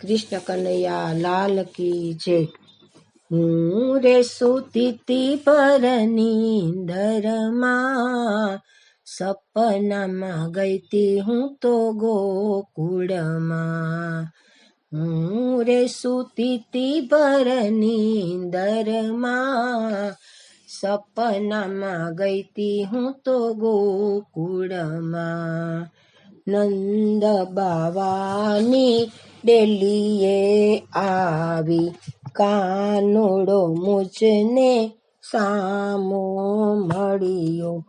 કૃષ્ણ કનૈયા લાલ કી જય. હું રે સુતી પર નીંદરમાં સપનામાં ગઈતી હું તો ગોકુળમાં. હું રે સુતી પર નીંદરમાં સપનામાં ગઈતી હું તો ગોકુળમાં. નંદ બાવાની ડેલીએ આવી કાનુડો મુજને સામો મળ્યો.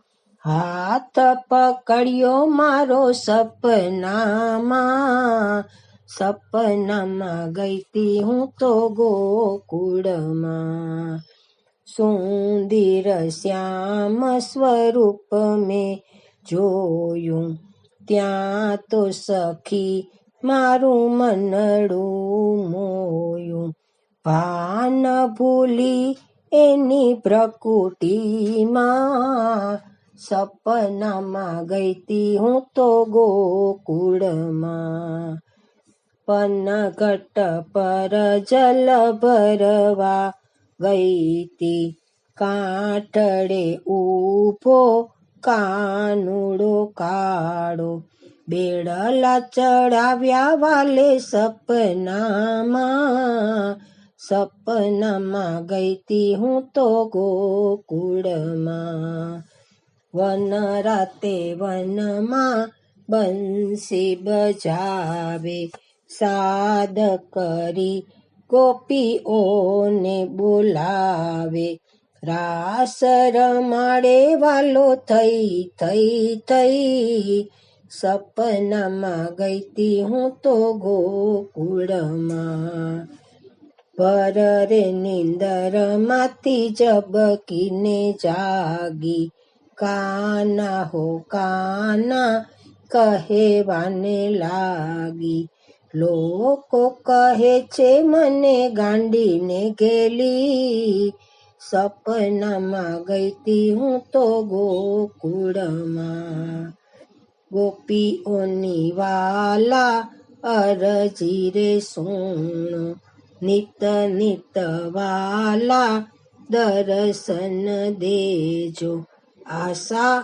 હાથ પકડ્યો મારો સપનામાં. સપનામાં ગઈતી હું તો ગોકુળમાં. સુંદર શ્યામ સ્વરૂપ મેં જોયું. ત્યાં તો સખી મારું મનડું મોયું. ભાન ભૂલી એની પ્રકૃતિમાં. સપનામાં ગઈતી હું તો ગોકુળમાં. પનઘટ પર જલ ભરવા ગઈતી. કાંઠડે ઊભો, કાનુડો કાળો. બેડલા ચડાવ્યા વાલે સપનામાં સપનામાં ગઈતી હું તો ગોકુળમાં. વન રાતે વનમાં બંસી બજાવે, સાદ કરી ગોપીઓને બોલાવે. રાસ રમાડે વાલો થઈ થઈ થઈ સપનામાં ગઈતી હું તો ગોકુળમાં. પર નિંદરમાંથી જબકીને જાગી. કાના હો કાના, કહેવાને લાગી. લોકો કહે છે, મને ગાંડીને ગેલી. સપનામાં ગઈતી હું તો ગોકુળમાં. ગોપીઓની વાલા અરજી રે સુણ નિત નિત વાલા દર્શન દેજો આશા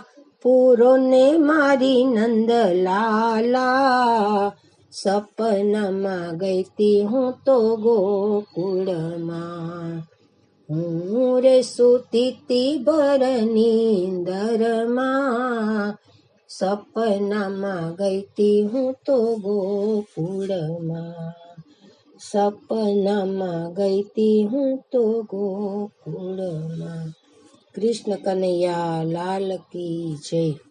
પૂરો ને મારી નંદલાલા સપનામાં ગઈતી હું તો ગોકુળમાં હું રે સુતી ભર નીંદરમાં સપનામાં ગઈતી હું તો ગોકુળમાં. સપનામાં ગઈતી હું તો ગોકુળમાં. કૃષ્ણ કનૈયા લાલ કી જય.